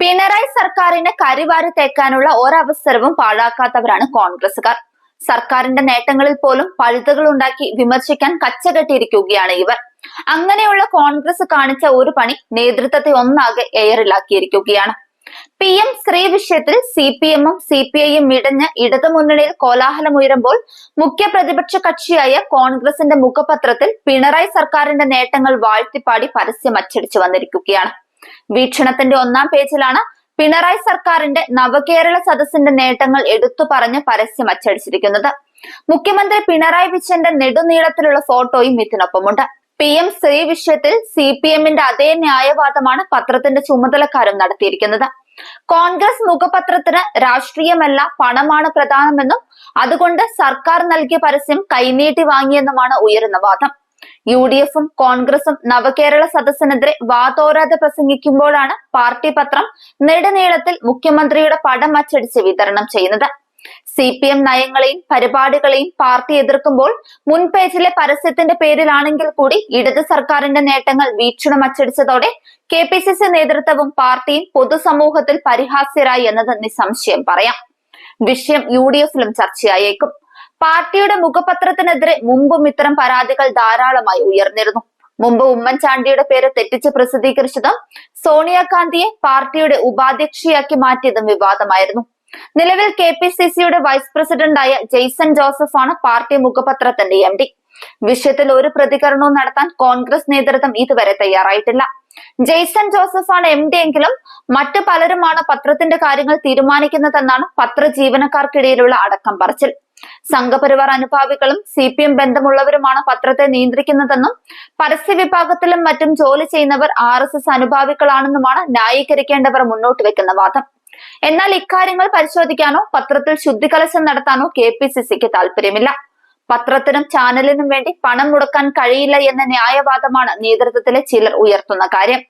പിണറായി സർക്കാരിന് കരിവാരി തേക്കാനുള്ള ഒരവസരവും പാഴാക്കാത്തവരാണ് കോൺഗ്രസുകാർ സർക്കാരിന്റെ നേട്ടങ്ങളിൽ പോലും പഴുതുകൾ ഉണ്ടാക്കി വിമർശിക്കാൻ കച്ചകെട്ടിയിരിക്കുകയാണ് ഇവർ. അങ്ങനെയുള്ള കോൺഗ്രസ് കാണിച്ച ഒരു പണി നേതൃത്വത്തെ ഒന്നാകെ എയറിലാക്കിയിരിക്കുകയാണ് പി എം ശ്രീ വിഷയത്തിൽ സി പി എമ്മും സി പി ഐയും ഇടഞ്ഞ് ഇടതുമുന്നണിയിൽ കോലാഹലമുയരുമ്പോൾ മുഖ്യ പ്രതിപക്ഷ കക്ഷിയായ കോൺഗ്രസിന്റെ മുഖപത്രത്തിൽ പിണറായി സർക്കാരിന്റെ നേട്ടങ്ങൾ വാഴ്ത്തിപ്പാടി പരസ്യം അച്ചടിച്ചു വന്നിരിക്കുകയാണ്. വീക്ഷണത്തിന്റെ ഒന്നാം പേജിലാണ് പിണറായി സർക്കാരിന്റെ നവകേരള സദസ്സിന്റെ നേട്ടങ്ങൾ എടുത്തു പറഞ്ഞ് പരസ്യം അച്ചടിച്ചിരിക്കുന്നത്. മുഖ്യമന്ത്രി പിണറായി വിജയന്റെ നെടുനീളത്തിലുള്ള ഫോട്ടോയും ഇതിനൊപ്പമുണ്ട്. പി എം സ്ത്രീ വിഷയത്തിൽ സി പി എമ്മിന്റെ അതേ ന്യായവാദമാണ് പത്രത്തിന്റെ ചുമതലക്കാരും നടത്തിയിരിക്കുന്നത്. കോൺഗ്രസ് മുഖപത്രത്തിന് രാഷ്ട്രീയമല്ല പണമാണ് പ്രധാനമെന്നും അതുകൊണ്ട് സർക്കാർ നൽകിയ പരസ്യം കൈനീട്ടി വാങ്ങിയെന്നുമാണ് ഉയരുന്ന വാദം. യു ഡി എഫും കോൺഗ്രസും നവകേരള സദസ്സിനെതിരെ വാതോരാതെ പ്രസംഗിക്കുമ്പോഴാണ് പാർട്ടി പത്രം നെടുനീളത്തിൽ മുഖ്യമന്ത്രിയുടെ പടം അച്ചടിച്ച് വിതരണം ചെയ്യുന്നത്. സി പി എം നയങ്ങളെയും പരിപാടികളെയും പാർട്ടി എതിർക്കുമ്പോൾ മുൻ പേജിലെ പരസ്യത്തിന്റെ പേരിലാണെങ്കിൽ കൂടി ഇടത് സർക്കാരിന്റെ നേട്ടങ്ങൾ വീക്ഷണം അച്ചടിച്ചതോടെ കെ പി സി സി നേതൃത്വവും പാർട്ടിയും പൊതുസമൂഹത്തിൽ പരിഹാസ്യരായി എന്നത് നിസ്സംശയം പറയാം. വിഷയം യു ഡി എഫിലും ചർച്ചയായേക്കും. പാർട്ടിയുടെ മുഖപത്രത്തിനെതിരെ മുമ്പും ഇത്തരം പരാതികൾ ധാരാളമായി ഉയർന്നിരുന്നു. മുമ്പ് ഉമ്മൻചാണ്ടിയുടെ പേര് തെറ്റിച്ച് പ്രസിദ്ധീകരിച്ചതും സോണിയാഗാന്ധിയെ പാർട്ടിയുടെ ഉപാധ്യക്ഷയാക്കി മാറ്റിയതും വിവാദമായിരുന്നു. നിലവിൽ കെ പി സി സിയുടെ വൈസ് പ്രസിഡന്റായ ജെയ്സൺ ജോസഫാണ് പാർട്ടി മുഖപത്രത്തിന്റെ എം ഡി. വിഷയത്തിൽ ഒരു പ്രതികരണവും നടത്താൻ കോൺഗ്രസ് നേതൃത്വം ഇതുവരെ തയ്യാറായിട്ടില്ല. ജെയ്സൺ ജോസഫാണ് എം ഡി എങ്കിലും മറ്റു പലരുമാണ് പത്രത്തിന്റെ കാര്യങ്ങൾ തീരുമാനിക്കുന്നതെന്നാണ് പത്ര ജീവനക്കാർക്കിടയിലുള്ള അടക്കം പറച്ചിൽ. സംഘപരിവാർ അനുഭാവികളും സി പി എം ബന്ധമുള്ളവരുമാണ് പത്രത്തെ നിയന്ത്രിക്കുന്നതെന്നും പരസ്യ വിഭാഗത്തിലും മറ്റും ജോലി ചെയ്യുന്നവർ ആർ എസ് എസ് അനുഭാവികളാണെന്നുമാണ് ന്യായീകരിക്കേണ്ടവർ മുന്നോട്ട് വെക്കുന്ന വാദം. എന്നാൽ ഇക്കാര്യങ്ങൾ പരിശോധിക്കാനോ പത്രത്തിൽ ശുദ്ധികലശം നടത്താനോ കെ പി സി സിക്ക് താല്പര്യമില്ല പത്രത്തിനും ചാനലിനും വേണ്ടി പണം മുടക്കാൻ കഴിയില്ല എന്ന ന്യായവാദമാണ് നേതൃത്വത്തിലെ ചിലർ ഉയർത്തുന്ന കാര്യം.